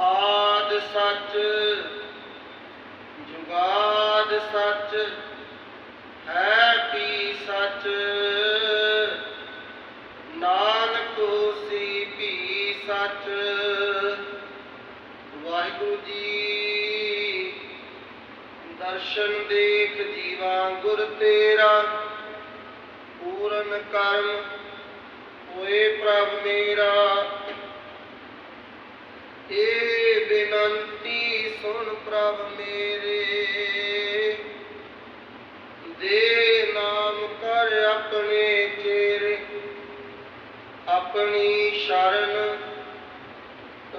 ਆਦ ਸੱਚ, ਜੁਗਾਦ ਸੱਚ, ਹੈ ਵੀ ਸੱਚ? ਨਾਨਕ ਹੋਸੀ ਵੀ ਸੱਚ। ਵਾਹਿਗੁਰੂ ਜੀ, ਦਰਸ਼ਨ ਦੇਖ ਜੀਵਾ ਗੁਰ ਤੇਰਾ। ਪੂਰਨ ਕਰਮ ਹੋਏ ਪ੍ਰਭ ਮੇਰਾ ਏ ਬੇਨੰਤੀ ਸੁਣ ਪ੍ਰਭ ਮੇਰੇ। ਦੇ ਨਾਮ ਕਰ ਆਪਣੇ ਚੇਰੇ ਆਪਣੀ ਸ਼ਰਨ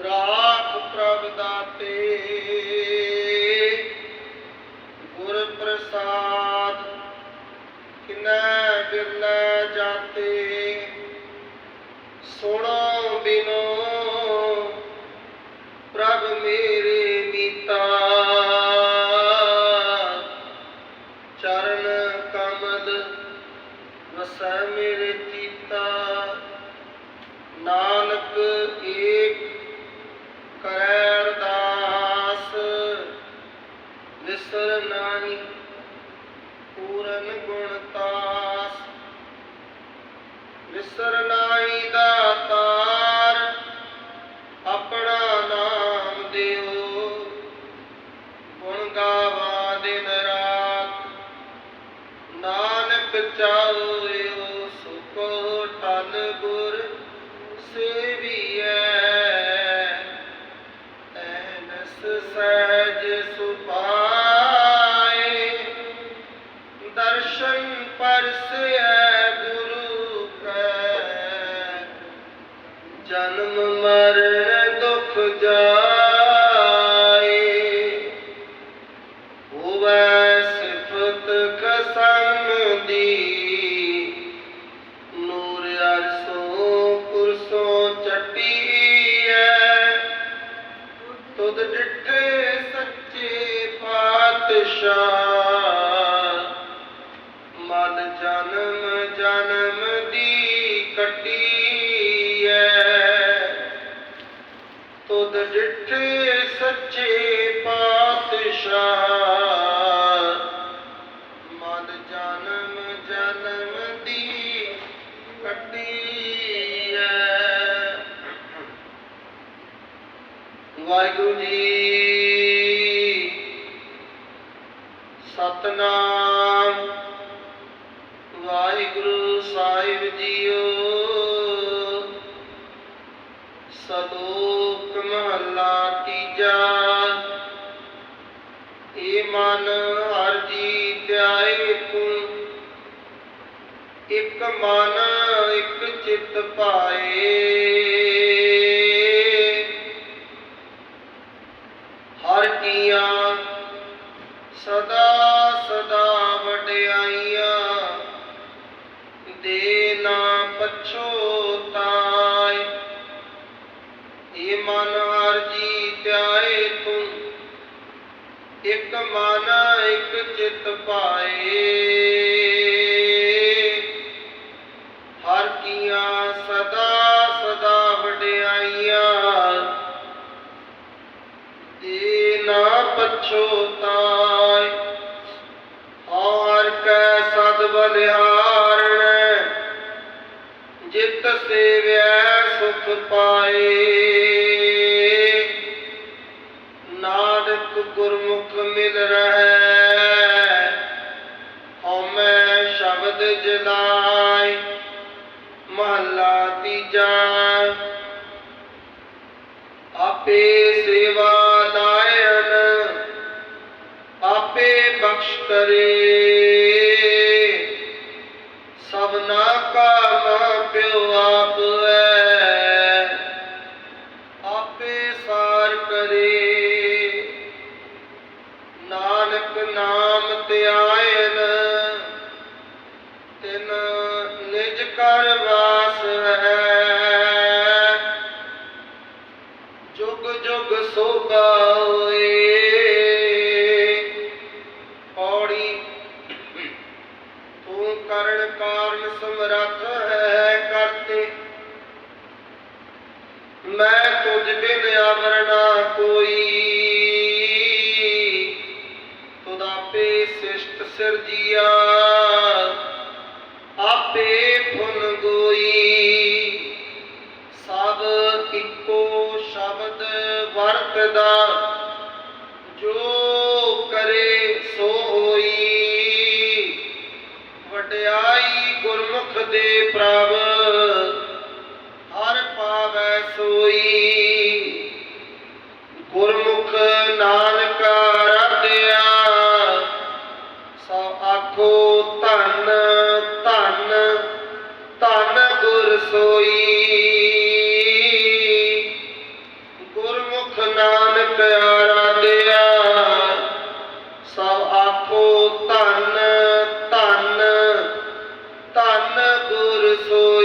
ਰਾਖ ਪ੍ਰਭ ਦਾਤੇ। ਗੁਰ ਪ੍ਰਸਾਦ ਕਿਨੈ ਬਿਰਲੇ ਜਾਤੇ। ਸੁਣੋ ਚਰਨ ਕਮਲ ਵਸੈ ਮੇਰੇ ਚੀਤਾ ਨਾਨਕ ਏਕ ਕਰੈ ਅਰਦਾਸ ਵਿਸਰ ਨਾਹੀ ਪੂਰਨ ਗੁਣ ਤਾਸ। ਵਿਸਰ ਨਾਹੀ ਦਾਤਾਰ ਜਨਮ ਮਰਨ ਦੁਖ ਜਾਏ। ਹੋਵੈ ਸਿਫਤ ਖਸਮ ਦੀ। ਨੂਰ ਅਰਸੋਂ ਕੁਰਸੋਂ ਚੱਟੀਐ। ਤੁਧ ਡਿਠੇ ਸੱਚੇ ਪਾਤਸ਼ਾਹ। ਮਨ ਜਨਮ ਜਨਮ ਤੁਧ ਸੱਚੇ ਪਾਤਸ਼ਾਹ। ਮਨ ਜਨਮ ਜਨਮ ਦੀ ਕੱਟੀਐ ਵਾਹਿਗੁਰੂ ਜੀ। ਸਤਨਾਮ। ਵਾਹਿਗੁਰੂ ਸਾਹਿਬ ਜੀਓ। ਸਲੋਕ ਮਹੱਲਾ ਤੀਜਾ। ਏ ਮਨ ਹਰ ਜੀ ਧਿਆਏ ਤੂੰ। ਇੱਕ ਮਨ, ਇੱਕ ਚਿੱਤ ਪਾਏ। ਹਰ ਕੀਆਂ ਸਦਾ ਮਨ ਹਰ ਧਿਆਏ ਤੂੰ। ਇੱਕ ਮਨ, ਇੱਕ ਚਿੱਤ ਪਾਏ ਹਰ ਕੀਆਂ ਸਦਾ ਸਦਾ ਵਡਿਆਈਆਂ। ਦੇ ਨਾ ਪਛੋਤਾਏ ਹਰ ਕੈ ਸਦ ਬਲਿਹਾਰਣ। ਜਿਤ ਸੇਵਿਆ ਸੁਖ ਪਾਏ ਨਾਨਕ ਗੁਰਮੁਖ ਮਿਲ ਰਹੈ। ਹਉਮੈ ਸ਼ਬਦ ਜਲਾਈ ਮਹੱਲਾ ਤੀਜਾ। ਆਪੇ ਸੇਵਾ ਲਾਇਨ ਆਪੇ ਬਖਸ਼ ਕਰੇ। ਨਾਮ ਧਿਆਇਨ ਤਿਨ ਨਿਜ ਕਰ ਵਾਸ ਸਿਰਜੀਆ ਆਪੇ ਫੁਨ ਗੋਈ। ਸਭ ਇੱਕੋ ਸ਼ਬਦ ਵਰਤਦਾ, ਜੋ ਕਰੇ ਸੋ ਹੋਈ। ਵਡਿਆਈ ਗੁਰਮੁਖ ਦੇ ਪ੍ਰਭ, ਹਰ ਪਾਵੈ ਸੋਈ। ਗੁਰ ਸੋਈ ਗੁਰਮੁਖ ਨਾਨਕ ਆਰਾਧਿਆ ਸਭ ਆਖੋ ਧੰਨ ਧੰਨ ਧੰਨ ਗੁਰ ਸੋਈ